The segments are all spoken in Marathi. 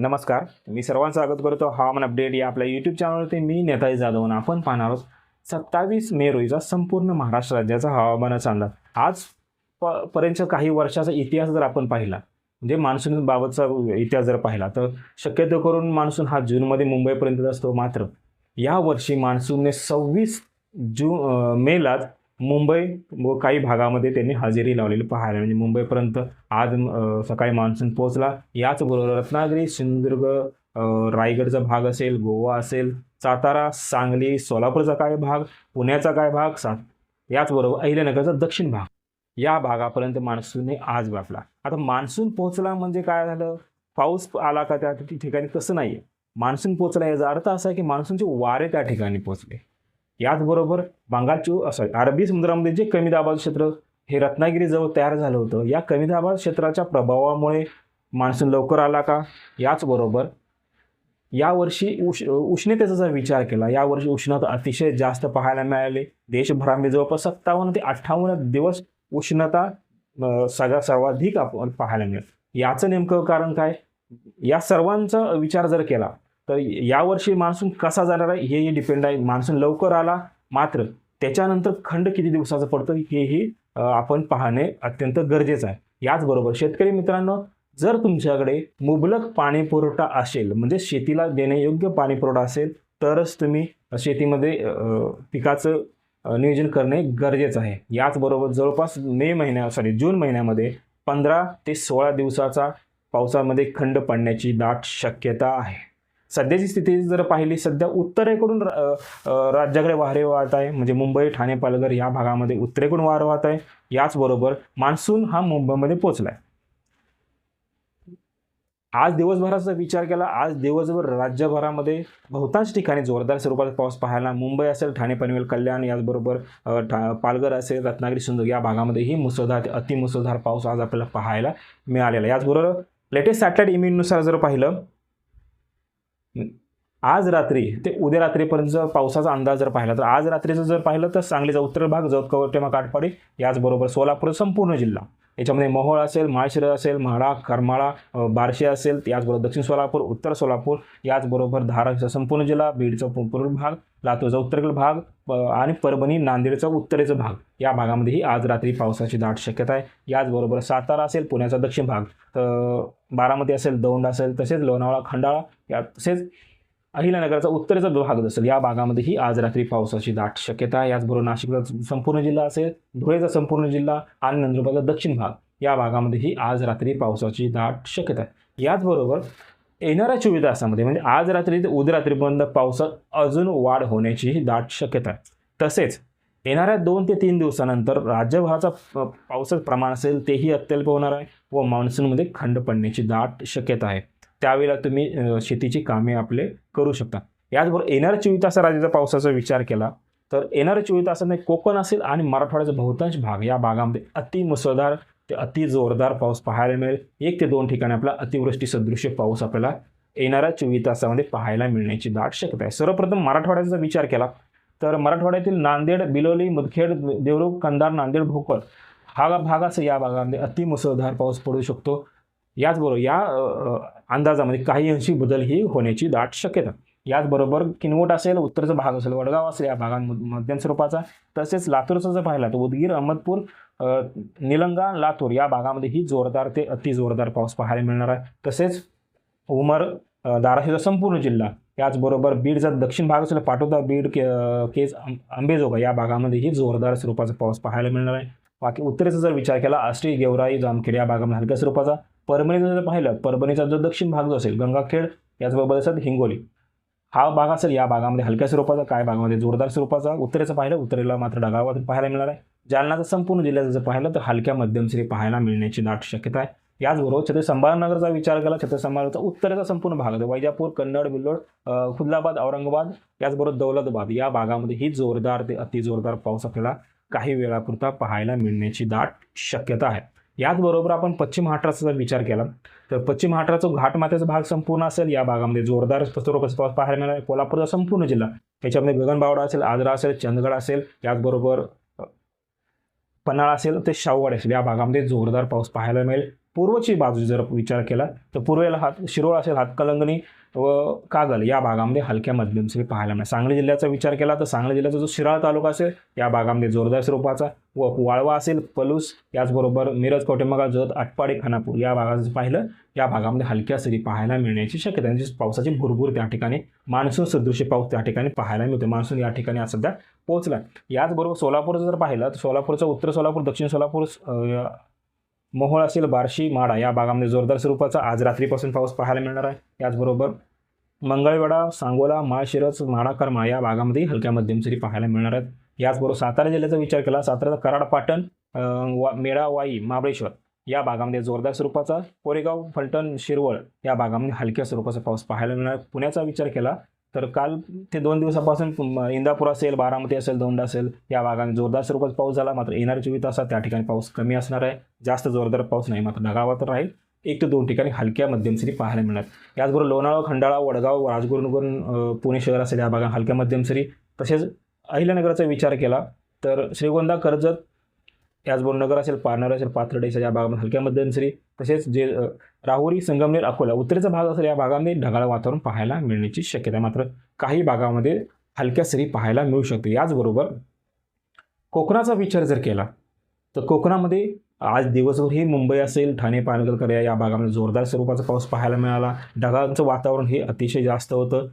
नमस्कार मी सर्वांचं स्वागत करतो. हवामान अपडेट या आपल्या यूट्यूब चॅनलवरती मी नेताजी जाधव आपण पाहणार आहोत सत्तावीस मे रोजीचा संपूर्ण महाराष्ट्र राज्याचा हवामानाचा अंदाज. आज प पर्यंत काही वर्षाचा इतिहास जर आपण पाहिला म्हणजे मान्सून बाबतचा इतिहास जर पाहिला तर शक्यतो करून मान्सून हा जूनमध्ये मुंबईपर्यंत असतो मात्र यावर्षी मान्सूनने सव्वीस जून मेलाच मुंबई व काही भागामध्ये त्यांनी हजेरी लावलेली पाहायला. म्हणजे मुंबईपर्यंत आज सकाळी मान्सून पोहोचला. याचबरोबर रत्नागिरी सिंधुदुर्ग रायगडचा भाग असेल गोवा असेल सातारा सांगली सोलापूरचा काय भाग पुण्याचा काय भाग सा याचबरोबर अहिल्यानगरचा दक्षिण भाग. या भागापर्यंत मान्सूनने आज व्यापला. आता मान्सून पोहोचला म्हणजे काय झालं? पाऊस आला का त्या ठिकाणी? तसं नाही आहे मान्सून पोहोचला याचा अर्थ असा आहे की मान्सूनचे वारे त्या ठिकाणी पोहोचले. याचबरोबर बंगालची सॉरी अरबी समुद्रामध्ये जे कमी दाबाचं क्षेत्र हे रत्नागिरीजवळ तयार झालं होतं या कमी दाबाळ क्षेत्राच्या प्रभावामुळे मान्सून लवकर आला का? याचबरोबर यावर्षी उष उष्णतेचा जर विचार केला यावर्षी उष्णता अतिशय जास्त पाहायला मिळाली. देशभरामध्ये जवळपास सत्तावन्न ते अठ्ठावन्न दिवस उष्णता सगळ्या सर्वाधिक आपण पाहायला मिळेल. याचं नेमकं कारण काय? या सर्वांचा विचार जर केला तर यावर्षी मान्सून कसा जाणार आहे हेही डिपेंड आहे. मान्सून लवकर आला मात्र त्याच्यानंतर खंड किती दिवसाचं पडतं हेही आपण पाहणे अत्यंत गरजेचं आहे. याचबरोबर शेतकरी मित्रांनो जर तुमच्याकडे मुबलक पाणी पुरवठा असेल म्हणजे शेतीला देणे पाणी पुरवठा असेल तरच तुम्ही शेतीमध्ये पिकाचं नियोजन करणे गरजेचं आहे. याचबरोबर जवळपास मे महिन्या सॉरी जून महिन्यामध्ये पंधरा ते सोळा दिवसाचा पावसामध्ये खंड पडण्याची दाट शक्यता आहे. सध्याची स्थिती जर पाहिली सध्या उत्तरेकडून राज्याकडे वारे वाहत आहे. म्हणजे मुंबई ठाणे पालघर या भागामध्ये उत्तरेकडून वारं वाहत आहे. याचबरोबर मान्सून हा मुंबईमध्ये पोहोचला आहे आज दिवसभराचा विचार केला आज दिवसभर राज्यभरामध्ये बहुतांश ठिकाणी जोरदार स्वरूपात पाऊस पाहायला मुंबई असेल ठाणे पनवेल कल्याण याचबरोबर पालघर असेल रत्नागिरी सिंधुदुर्ग या भागामध्येही मुसळधार अतिमुसळधार पाऊस आज आपल्याला पाहायला मिळालेला याचबरोबर लेटेस्ट सॅटेलाइट इमेजनुसार जर पाहिलं आज रात्री ते उद्या रात्रीपर्यंत जर पावसाचा अंदाज जर पाहिला तर आज रात्रीचं जर पाहिलं तर सांगलीचा उत्तर भाग जत कवटेमा काटपाडी याचबरोबर सोलापूर संपूर्ण जिल्हा. याच्यामध्ये मोहोळ असेल माळशिरस असेल म्हाडा करमाळा बारशी बार्शी असेल याचबरोबर दक्षिण सोलापूर उत्तर सोलापूर याचबरोबर धाराशिवचा संपूर्ण जिल्हा बीडचा पूर्व भाग लातूरचा उत्तरेकडील भाग प- आणि परभणी नांदेडचा उत्तरेचा भाग. या भागामध्येही आज रात्री पावसाची दाट शक्यता आहे. याचबरोबर सातारा असेल पुण्याचा दक्षिण भाग. तर बारामती असेल दौंड असेल तसेच लोणावळा खंडाळा या तसेच अहिल्यानगरचा उत्तरेचा भाग असेल या भागामध्येही आज रात्री पावसाची दाट शक्यता आहे. याचबरोबर नाशिकचा संपूर्ण जिल्हा असेल धुळेचा संपूर्ण जिल्हा आणि नंदुरबारचा दक्षिण भाग या भागामध्येही आज रात्री पावसाची दाट शक्यता आहे. याचबरोबर येणाऱ्या चोवीस तासामध्ये म्हणजे आज रात्री ते उद्या रात्रीपर्यंत पावसात अजून वाढ होण्याचीही दाट शक्यता आहे. तसेच येणाऱ्या दोन ते तीन दिवसानंतर राज्यभराचा पावसाचं प्रमाण असेल तेही अत्यल्प होणार आहे व मान्सूनमध्ये खंड पडण्याची दाट शक्यता आहे. त्यावेळेला तुम्ही शेतीची कामे आपले करू शकता. याचबरोबर येणाऱ्या चोवीस तासा राज्याचा पावसाचा विचार केला तर येणाऱ्या चोवीस तासाने कोकण असेल आणि मराठवाड्याचा बहुतांश भाग या भागामध्ये अति मुसळधार ते अति जोरदार पाऊस पाहायला मिळेल. एक ते दोन ठिकाणी आपला अतिवृष्टी सदृश्य पाऊस आपल्याला येणाऱ्या चोवीस तासामध्ये पाहायला मिळण्याची दाट शक्यता आहे. सर्वप्रथम मराठवाड्याचा विचार केला तर मराठवाड्यातील नांदेड बिलोली मुदखेड देवरूख कंधार नांदेड भोकर हा भाग असं या भागामध्ये अति मुसळधार पाऊस पडू शकतो. याचबरोबर या अंदाजामध्ये काही अंशी बदल ही होण्याची दाट शक्यता. याचबरोबर किनवट असेल उत्तरचा भाग असेल वडगाव असेल या भागांमध्ये मध्यम स्वरूपाचा. तसेच लातूरचा जर पाहिला तर उदगीर अहमदपूर निलंगा लातूर या भागामध्येही जोरदार ते अति जोरदार पाऊस पाहायला मिळणार आहे. तसेच उमर अ, धाराशिवचा संपूर्ण जिल्हा याचबरोबर बीडचा दक्षिण भाग असेल पाटोदा बीड के केस केज या भागामध्येही जोरदार स्वरूपाचा पाऊस पाहायला मिळणार आहे. बाकी उत्तरेचा जर विचार केला आष्टी गेवराई जामखेड या भागामध्ये हलक्या स्वरूपाचा परभणीचं जर पाहिलं परभणीचा जो दक्षिण भाग जो असेल गंगाखेड याचबरोबर असेल हिंगोली हा भाग असेल या भागामध्ये हलक्या स्वरूपाचा काय भागामध्ये जोरदार स्वरूपाचा? उत्तरेचं पाहिलं उत्तरेला मात्र ढगाळ पाहायला मिळणार आहे. जालनाचा संपूर्ण जिल्ह्याचं जर पाहिलं तर हलक्या मध्यमश्री पाहायला मिळण्याची दाट शक्यता आहे. याचबरोबर छत्रपती संभाजीनगरचा विचार केला छत्रपती संभाजीनगरचा उत्तरेचा संपूर्ण भाग आहे वैजापूर कन्नड बिल्लोड अ, खुलदाबाद औरंगाबाद याचबरोबर दौलताबाद या भागामध्ये ही जोरदार ते अतिजोरदार पाऊस आपल्याला काही वेळापुरता पाहायला मिळण्याची दाट शक्यता आहे. याचबरोबर आपण पश्चिम महाराष्ट्राचा जर विचार केला तर पश्चिम महाराष्ट्राचा घाटमाथ्याचा भाग संपूर्ण असेल या भागामध्ये जोरदार स्वरूपाचा पाऊस पाहायला मिळाला आहे कोल्हापूरचा संपूर्ण जिल्हा. याच्यामध्ये गगनबावडा असेल आजरा असेल चंदगड असेल याचबरोबर पन्हाळा असेल ते शाहूगड असेल या भागामध्ये जोरदार पाऊस पाहायला मिळेल. पूर्वची बाजू जर विचार केला तर पूर्वेला हात शिरोळ असेल हातकलंगणी व कागल या भागामध्ये हलक्या मध्यम सरी पाहायला मिळेल सांगली जिल्ह्याचा विचार केला तर सांगली जिल्ह्याचा जो शिराळ तालुका असेल या भागामध्ये जोरदार स्वरूपाचा व वाळवा असेल पलूस याचबरोबर मिरज कोटेमगा जत आटपाडी खानापूर या भागाचं जर पाहिलं या भागामध्ये हलक्या सरी पाहायला मिळण्याची शक्यता म्हणजे पावसाची भुरभूर त्या ठिकाणी मान्सून सदृश्य पाऊस त्या ठिकाणी पाहायला मिळतो. मान्सून या ठिकाणी आज सध्या पोहोचला. याचबरोबर सोलापूरचं जर पाहिलं तर सोलापूरचं उत्तर सोलापूर दक्षिण सोलापूर मोहोळ असेल बार्शी माडा या भागामध्ये जोरदार स्वरूपाचा आज रात्रीपासून पाऊस पाहायला मिळणार आहे. याचबरोबर मंगळवेढा सांगोला माळशिरस माडाकर्मा या भागामध्ये हलक्या मध्यम सरी पाहायला मिळणार आहेत. याचबरोबर सातारा जिल्ह्याचा विचार केला साताऱ्याचा कराड पाटण वा मेळावाई महाबळेश्वर या भागामध्ये जोरदार स्वरूपाचा कोरेगाव फलटण शिरवळ या भागामध्ये हलक्या स्वरूपाचा पाऊस पाहायला मिळणार. पुण्याचा विचार केला तर काल ते दोन दिवसापासून इंदापूर असेल बारामती असेल दोंडा असेल या भागाने जोरदार स्वरूपात पाऊस झाला. मात्र येणाऱ्या चोवीस तासात त्या ठिकाणी पाऊस कमी असणार आहे. जास्त जोरदार पाऊस नाही मात्र ढगावात राहील. एक ते दोन ठिकाणी हलक्या मध्यम सरी पाहायला मिळणार. याचबरोबर लोणावळा खंडाळा वडगाव राजगुरुनगर पुणे शहर असेल या भागात हलक्या मध्यम सरी. तसेच अहिल्यानगराचा विचार केला तर श्रीगोंदा कर्जत याचबरोबर नगर असेल पारनर असेल पाथर्डे असेल या भागामध्ये हलक्या मध्यम सरी. तसेच जे राहुरी संगमनेर अकोला उत्तरेचा भाग असेल या भागामध्ये ढगाळ वातावरण पाहायला मिळण्याची शक्यता आहे. मात्र काही भागामध्ये हलक्या सरी पाहायला मिळू शकते. याचबरोबर कोकणाचा विचार जर केला तर कोकणामध्ये आज दिवसभर ही मुंबई असेल ठाणे पालघर या भागामध्ये जोरदार स्वरूपाचा पाऊस पाहायला मिळाला. ढगांचं वातावरण हे अतिशय जास्त होतं.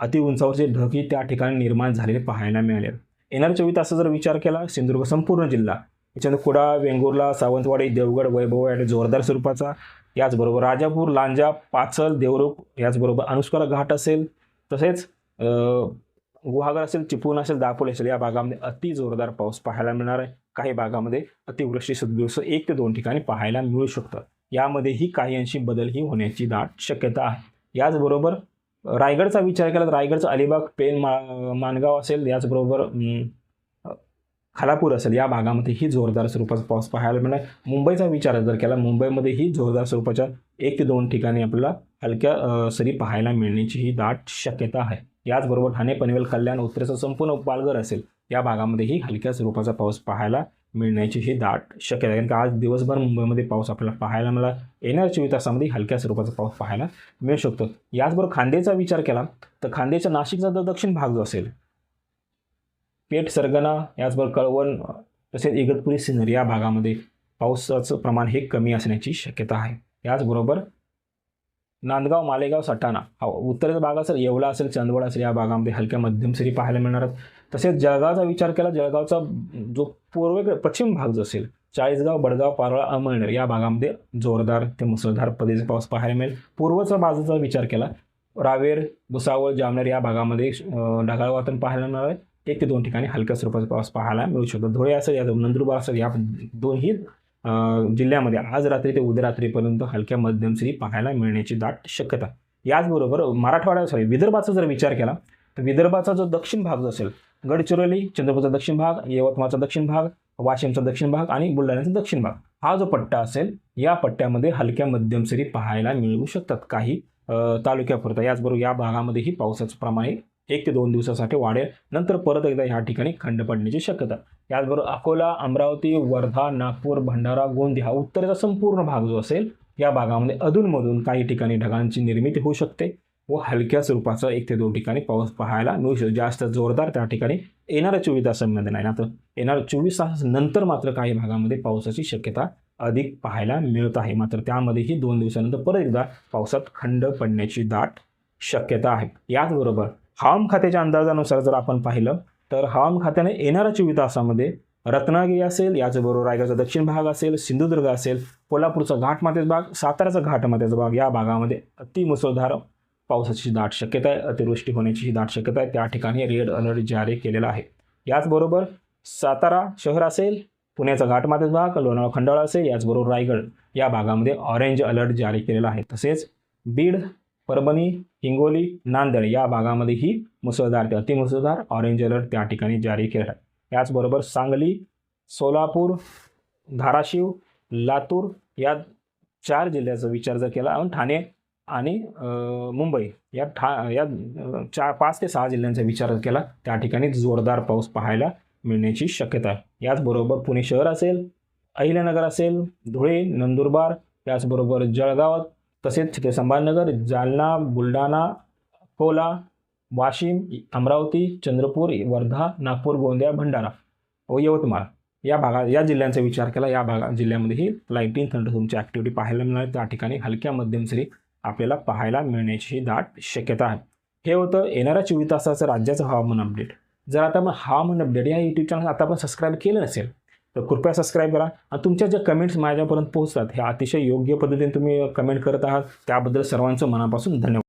अति उंचावरचे ढगही त्या ठिकाणी निर्माण झालेले पाहायला मिळाले. येणाऱ्या चोवीस तासाचा जर विचार केला सिंधुदुर्ग संपूर्ण जिल्हा याच्यानंतर कुडा वेंगुर्ला सावंतवाडी देवगड वैभव आणि जोरदार स्वरूपाचा याचबरोबर राजापूर लांजा पाचल देवरूप याचबरोबर अनुष्काला घाट असेल तसेच गुहागर असेल चिपळूण असेल दापोली असेल या भागामध्ये अति जोरदार पाऊस पाहायला मिळणार आहे. काही भागामध्ये अतिवृष्टी सदृश्य एक ते दोन ठिकाणी पाहायला मिळू शकतं. यामध्येही काही अंशी बदलही होण्याची दाट शक्यता आहे. याचबरोबर रायगडचा विचार केला तर रायगडचा अलिबाग पेन मा मानगाव असेल याचबरोबर खालापूर असेल या भागामध्येही जोरदार स्वरूपाचा पाऊस पाहायला मिळणार. मुंबईचा विचार जर केला मुंबईमध्येही जोरदार स्वरूपाच्या एक ते दोन ठिकाणी आपल्याला हलक्या सरी पाहायला मिळण्याची ही दाट शक्यता आहे. याचबरोबर ठाणे पनवेल कल्याण उत्तरेचा संपूर्ण पालघर असेल या भागामध्येही हलक्या स्वरूपाचा पाऊस पाहायला मिळण्याची ही दाट शक्यता आहे. कारण का आज दिवसभर मुंबईमध्ये पाऊस आपल्याला पाहायला मिळाला येणाऱ्या चोवीस तासामध्ये हलक्या स्वरूपाचा पाऊस पाहायला मिळू शकतो. याचबरोबर खांदेचा विचार केला तर खांदेच्या नाशिकचा जो दक्षिण भाग जो असेल पेठ सरगना याचबरोबर कळवण तसेच इगतपुरी सिन्नर या भागामध्ये पावसाचं प्रमाण हे कमी असण्याची शक्यता आहे. याचबरोबर नांदगाव मालेगाव सटाणा हा उत्तरेचा भाग असेल येवला असेल चंदवड असेल या भागामध्ये हलक्या मध्यम सरी पाहायला मिळणार आहेत. तसेच जळगावचा विचार केला जळगावचा जो पूर्वेकडे पश्चिम भाग जो असेल चाळीसगाव बडगाव पारोळा अमळनेर या भागामध्ये जोरदार ते मुसळधार पदेचा पाऊस पाहायला मिळेल. पूर्वचा बाजूचा विचार केला रावेर भुसावळ जामनेर या भागामध्ये ढगाळ वातावरण पाहायला मिळणार आहे. एक ते दोन ठिकाणी हलक्या स्वरूपाचा पाऊस पाहायला मिळू शकतो. धुळे असेल या नंदुरबार असेल या दोन्ही जिल्ह्यामध्ये आज रात्री ते उद्या रात्रीपर्यंत हलक्या मध्यम सरी पाहायला मिळण्याची दाट शक्यता. याचबरोबर मराठवाड्या सॉरी विदर्भाचा जर विचार केला तर विदर्भाचा जो दक्षिण भाग जो असेल गडचिरोली चंद्रपूरचा दक्षिण भाग यवतमाळचा दक्षिण भाग वाशिमचा दक्षिण भाग आणि बुलढाण्याचा दक्षिण भाग हा जो पट्टा असेल या पट्ट्यामध्ये हलक्या मध्यम सरी पाहायला मिळू शकतात काही तालुक्यापुरता. याचबरोबर या भागामध्येही पावसाचं प्रमाण एक ते दोन दिवसासाठी वाढेल. नंतर परत एकदा ह्या ठिकाणी खंड पडण्याची शक्यता. याचबरोबर अकोला अमरावती वर्धा नागपूर भंडारा गोंदिया हा उत्तरेचा संपूर्ण भाग जो असेल या भागामध्ये अधूनमधून काही ठिकाणी ढगांची निर्मिती होऊ शकते व हलक्या स्वरूपाचा एक ते दोन ठिकाणी पाऊस पाहायला मिळू शकतो. जास्त जोरदार त्या ठिकाणी येणाऱ्या चोवीस तासांमध्ये नाही. ना तर येणाऱ्या चोवीस तास नंतर मात्र काही भागामध्ये पावसाची शक्यता अधिक पाहायला मिळत आहे. मात्र त्यामध्येही दोन दिवसानंतर परत एकदा पावसात खंड पडण्याची दाट शक्यता आहे. याचबरोबर हवाम खात्याच्या अंदाजानुसार जर आपण पाहिलं तर हवाम खात्याने येणाऱ्या चोवीस तासामध्ये रत्नागिरी असेल याचबरोबर रायगडचा दक्षिण भाग असेल सिंधुदुर्ग असेल कोल्हापूरचा घाटमातेचा भाग साताऱ्याचा घाटमातेचा भाग या भागामध्ये अति मुसळधार पावसाची दाट शक्यता आहे अतिवृष्टी होण्याची दाट शक्यता आहे. त्या ठिकाणी रेड अलर्ट जारी केलेला आहे. याचबरोबर सातारा शहर असेल पुण्याचा घाटमातेचा भाग लोणावळा खंडाळा असेल याचबरोबर रायगड या भागामध्ये ऑरेंज अलर्ट जारी केलेला आहे. तसेच बीड परभणी हिंगोली नांदेड या भागामध्येही मुसळधार ते अतिमुसळधार ऑरेंज अलर्ट त्या ठिकाणी जारी केला आहे. याचबरोबर सांगली सोलापूर धाराशिव लातूर या चार जिल्ह्याचा विचार जर केला आणि ठाणे आणि मुंबई या ठा या चार पाच ते सहा जिल्ह्यांचा विचार केला त्या ठिकाणी जोरदार पाऊस पाहायला मिळण्याची शक्यता आहे. याचबरोबर पुणे शहर असेल अहिल्यानगर असेल धुळे नंदुरबार याचबरोबर जळगाव तसेच तिथे संभाजीनगर जालना बुलढाणा अकोला वाशिम अमरावती चंद्रपूर वर्धा नागपूर गोंदिया भंडारा. व यवतमाळ या भागा या जिल्ह्यांचा विचार केला या भागा जिल्ह्यामध्येही लाईटिंग थंड ॲक्टिव्हिटी पाहायला मिळणार. त्या ठिकाणी हलक्या मध्यम सरी आपल्याला पाहायला मिळण्याची दाट शक्यता आहे. हे होतं येणाऱ्या चोवीस तासाचं राज्याचं हवामान अपडेट जर आता मग हवामान अपडेट या यूट्यूब चॅनल आता आपण सबस्क्राईब केलं नसेल तर कृपया सबस्क्राईब करा. आणि तुमच्या ज्या कमेंट्स माझ्यापर्यंत पोहोचतात हे अतिशय योग्य पद्धतीने तुम्ही कमेंट करत आहात त्याबद्दल सर्वांचं मनापासून धन्यवाद.